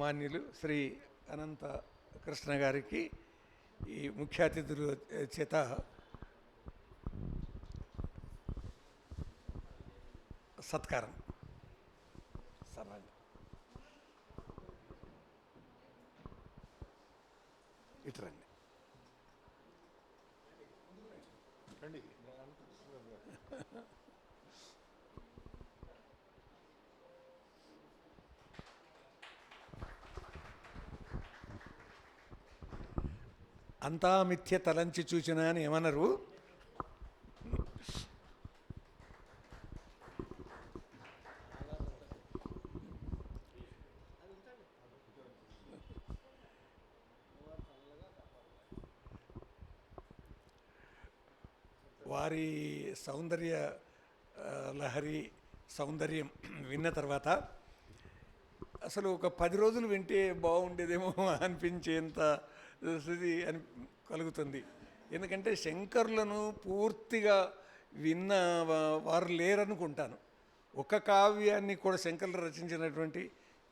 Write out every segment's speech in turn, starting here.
మాన్యులు శ్రీ అనంత కృష్ణ గారికి ఈ ముఖ్య అతిథుల చేత సత్కారం. సరే ఇటు రండి. అంతా మిథ్య తలంచి చూచినా అని ఏమనరు. వారి సౌందర్య లహరి సౌందర్యం విన్న తర్వాత అసలు ఒక పది రోజులు వింటే బాగుండేదేమో అనిపించేంత స్థితి అని కలుగుతుంది. ఎందుకంటే శంకర్లను పూర్తిగా విన్న వారు లేరనుకుంటాను. ఒక కావ్యాన్ని కూడా శంకర్లు రచించినటువంటి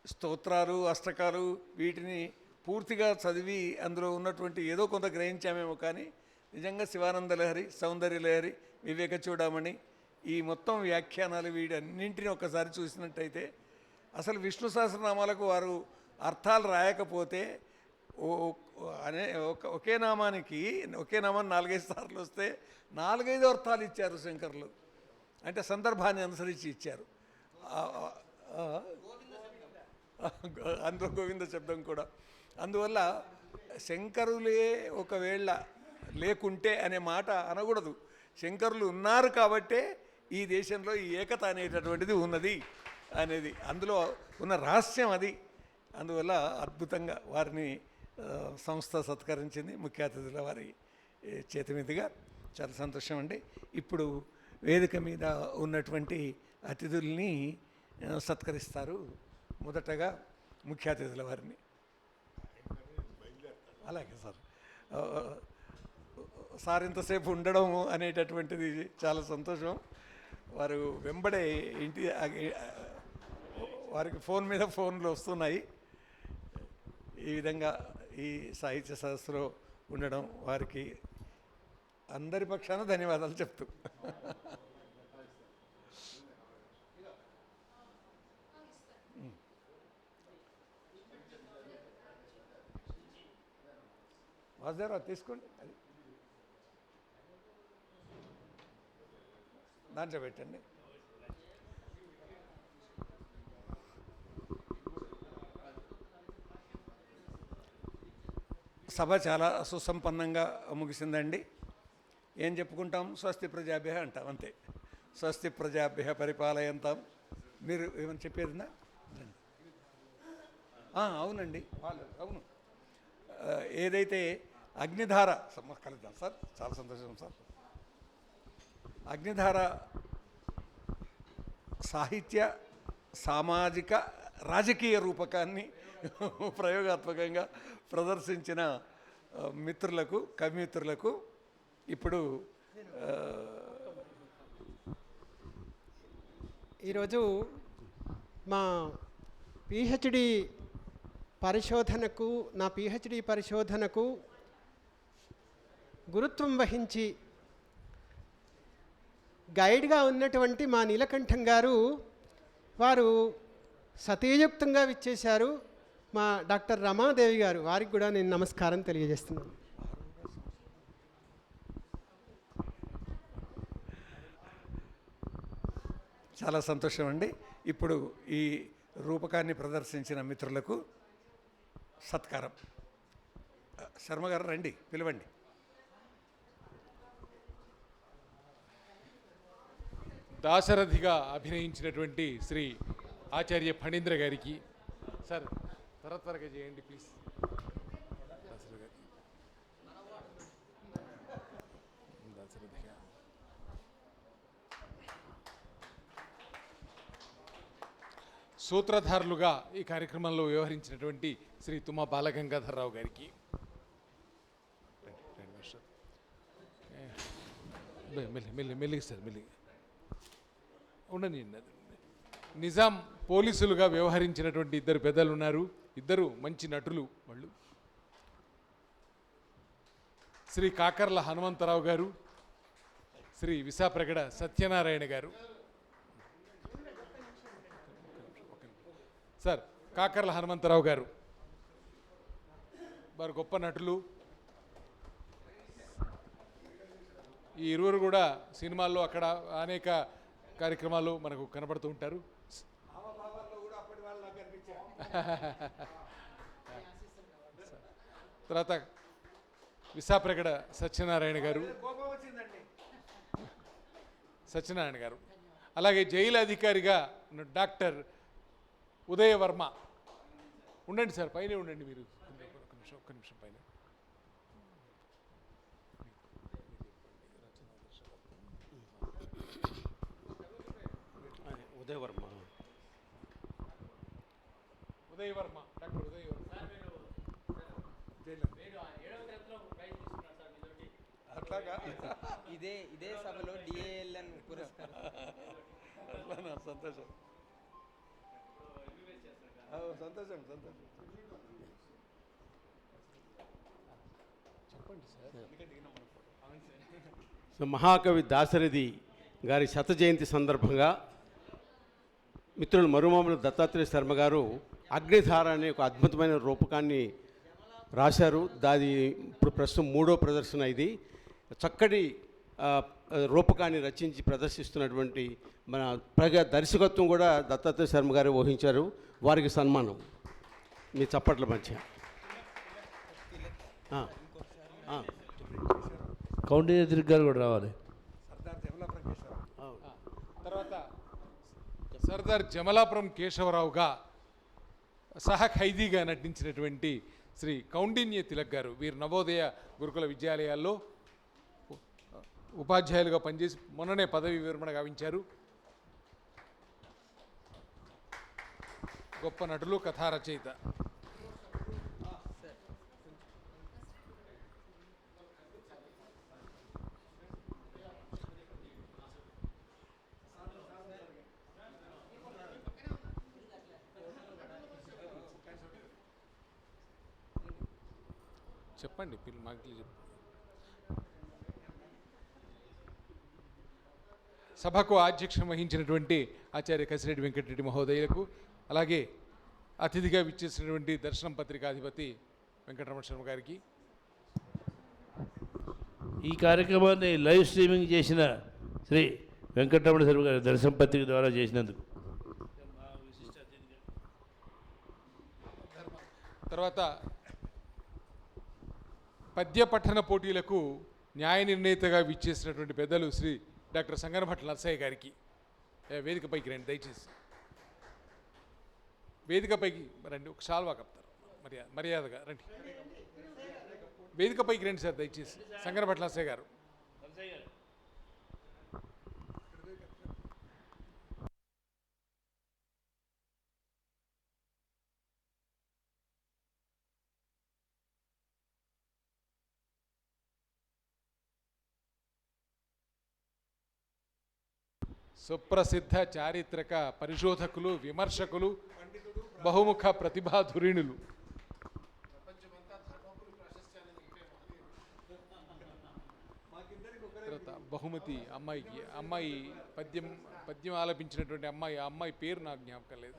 స్తోత్రాలు అష్టకాలు వీటిని పూర్తిగా చదివి అందులో ఉన్నటువంటి ఏదో కొంత గ్రహించామేమో కానీ నిజంగా శివానంద లహరి సౌందర్య లహరి వివేక చూడమని ఈ మొత్తం వ్యాఖ్యానాలు వీటన్నింటినీ ఒక్కసారి చూసినట్టయితే అసలు విష్ణు సహస్రనామాలకు వారు అర్థాలు రాయకపోతే అనే ఒక ఒకే నామానికి ఒకే నామాన్ని నాలుగైదు సార్లు వస్తే నాలుగైదు అర్థాలు ఇచ్చారు శంకర్లు. అంటే సందర్భాన్ని అనుసరించి ఇచ్చారు. అందులో గోవింద శబ్దం కూడా. అందువల్ల శంకరులే ఒకవేళ లేకుంటే అనే మాట అనకూడదు. శంకరులు ఉన్నారు కాబట్టే ఈ దేశంలో ఈ ఏకత అనేటటువంటిది ఉన్నది అనేది అందులో ఉన్న రహస్యం అది. అందువల్ల అద్భుతంగా వారిని సంస్థ సత్కరించింది ముఖ్య అతిథుల వారి చేతి మీదుగా. చాలా సంతోషం అండి. ఇప్పుడు వేదిక మీద ఉన్నటువంటి అతిథుల్ని సత్కరిస్తారు మొదటగా ముఖ్య అతిథుల వారిని. అలాగే సార్. సార్ ఇంతసేపు ఉండడం అనేటటువంటిది చాలా సంతోషం. వారు వెంబడే ఇంటి వారికి ఫోన్ మీద ఫోన్లు వస్తున్నాయి. ఈ విధంగా ఈ సాహిత్య సదస్సులో ఉండడం వారికి అందరి పక్షాన ధన్యవాదాలు చెప్తూ. వాసుదేవరావు తీసుకోండి. అది. దాంట్లో పెట్టండి. సభ చాలా సుసంపన్నంగా ముగిసిందండి. ఏం చెప్పుకుంటాం? స్వస్తి ప్రజాభ్య అంటాం అంతే. స్వస్తి ప్రజాభ్య పరిపాలయంతాం. మీరు ఏమని చెప్పేదినా అవునండి. అవును. ఏదైతే అగ్నిధార కలుద్దాం సార్. చాలా సంతోషం సార్. అగ్నిధార సాహిత్య సామాజిక రాజకీయ రూపకాన్ని ప్రయోగాత్మకంగా ప్రదర్శించిన మిత్రులకు కవిమిత్రులకు ఇప్పుడు ఈరోజు మా పిహెచ్డి పరిశోధనకు నా పిహెచ్డి పరిశోధనకు గురుత్వం వహించి గైడ్గా ఉన్నటువంటి మా నీలకంఠం గారు వారు సతీయుక్తంగా విచ్చేశారు. మా డాక్టర్ రమాదేవి గారు వారికి కూడా నేను నమస్కారం తెలియజేస్తున్నాను. చాలా సంతోషం అండి. ఇప్పుడు ఈ రూపకాన్ని ప్రదర్శించిన మిత్రులకు సత్కారం. ఆ, శర్మ గారు రండి పిలవండి. దాశరథిగా అభినయించినటువంటి శ్రీ ఆచార్య ఫణీంద్ర గారికి సార్ త్వర త్వరగా చేయండి ప్లీజ్ దాశరథి గారు. సూత్రధారులుగా ఈ కార్యక్రమంలో వ్యవహరించినటువంటి శ్రీ తుమ్మా బాలగంగాధరరావు గారికి. మెల్లి మెల్లి మెల్లి సార్ మెల్లిగా. ఉండని నిజాం పోలీసులుగా వ్యవహరించినటువంటి ఇద్దరు పెద్దలు ఉన్నారు. ఇద్దరు మంచి నటులు వాళ్ళు. శ్రీ కాకర్ల హనుమంతరావు గారు శ్రీ విశాప్రగడ సత్యనారాయణ గారు. సార్ కాకర్ల హనుమంతరావు గారు. వారు గొప్ప నటులు. ఈ ఇరువురు కూడా సినిమాల్లో అక్కడ అనేక కార్యక్రమాలు మనకు కనబడుతూ ఉంటారు. తర్వాత విశాప్రగడ సత్యనారాయణ గారు. సత్యనారాయణ గారు. అలాగే జైలు అధికారిగా డాక్టర్ ఉదయవర్మ ఉండండి సార్ పైన ఉండండి మీరు. ఒక్క నిమిషం ఒక్క నిమిషం పైన. ఉదయవర్మ ఉదయ వర్మ డాక్టర్ ఉదయ వర్మ అట్లాగా? ఇదే ఇదే సభలో డిఏఎల్ఎన్ పురస్కారం. అట్లానా? సంతోషం. సంతోషం సంతోషం. సో మహాకవి దాశరథి గారి శత జయంతి సందర్భంగా మిత్రులు మరుమాములు దత్తాత్రేయ శర్మ గారు అగ్నిధార అనే ఒక అద్భుతమైన రూపకాన్ని రాశారు. దాది ఇప్పుడు ప్రస్తుతం మూడో ప్రదర్శన ఇది. చక్కటి ఆ, రూపకాన్ని రచించి ప్రదర్శిస్తున్నటువంటి మన ప్రజా దర్శకత్వం కూడా దత్తాత్రేయ శర్మ గారు వహించారు. వారికి సన్మానం. మీ చప్పట్ల మధ్య. ఆ, కౌంటీ గారు కూడా రావాలి. తర్వాత సర్దార్ జమలాపురం కేశవరావుగా సహ ఖైదీగా నటించినటువంటి శ్రీ కౌండిన్య తిలక్ గారు వీరు నవోదయ గురుకుల విద్యాలయాల్లో ఉపాధ్యాయులుగా పనిచేసి మొన్ననే పదవి విరమణ గావించారు. గొప్ప నటులు కథా చెప్పండి పిల్ల మాకు చెప్పు. సభకు ఆధ్యక్షం వహించినటువంటి ఆచార్య కసిరెడ్డి వెంకటరెడ్డి మహోదయులకు అలాగే అతిథిగా విచ్చేసినటువంటి దర్శనం పత్రికాధిపతి వెంకటరమణ శర్మ గారికి. ఈ కార్యక్రమాన్ని లైవ్ స్ట్రీమింగ్ చేసిన శ్రీ వెంకటరమణ శర్మ గారి దర్శన పత్రిక ద్వారా చేసినందుకు. తర్వాత పద్య పఠన పోటీలకు న్యాయ నిర్ణేతగా విచ్చేసినటువంటి పెద్దలు శ్రీ డాక్టర్ సంగనభట్ల నర్సయ్య గారికి. వేదికపైకి రండి దయచేసి. వేదికపైకి రండి ఒక షాల్వా కప్తారు. మర్యాద మర్యాదగా రండి. వేదికపైకి రండి సార్ దయచేసి. సంగనభట్ల నర్సయ్య గారు. సుప్రసిద్ధ చారిత్రక పరిశోధకులు విమర్శకులు బహుముఖ ప్రతిభాధురిణులు. బహుమతి అమ్మాయికి అమ్మాయి పద్యం పద్యం ఆలపించినటువంటి అమ్మాయి ఆ అమ్మాయి పేరు నాకు జ్ఞాపకం లేదు.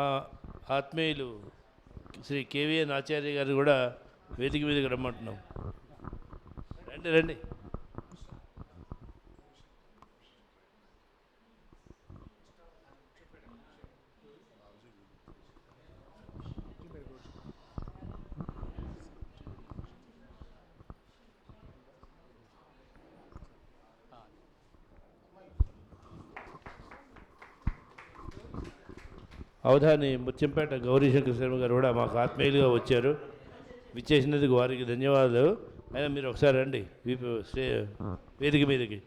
మా ఆత్మీయులు శ్రీ కేవీఎన్ ఆచార్య గారు కూడా వేదిక మీదకి రమ్మంటున్నాం. రండి రండి. అవధాని ముత్యంపేట గౌరీశంకర్ శర్మ గారు కూడా మాకు ఆత్మీయులుగా వచ్చారు. విచ్చేసినందుకు వారికి ధన్యవాదాలు. అయినా మీరు ఒకసారి రండి. వీపు- వేదిక మీదకి.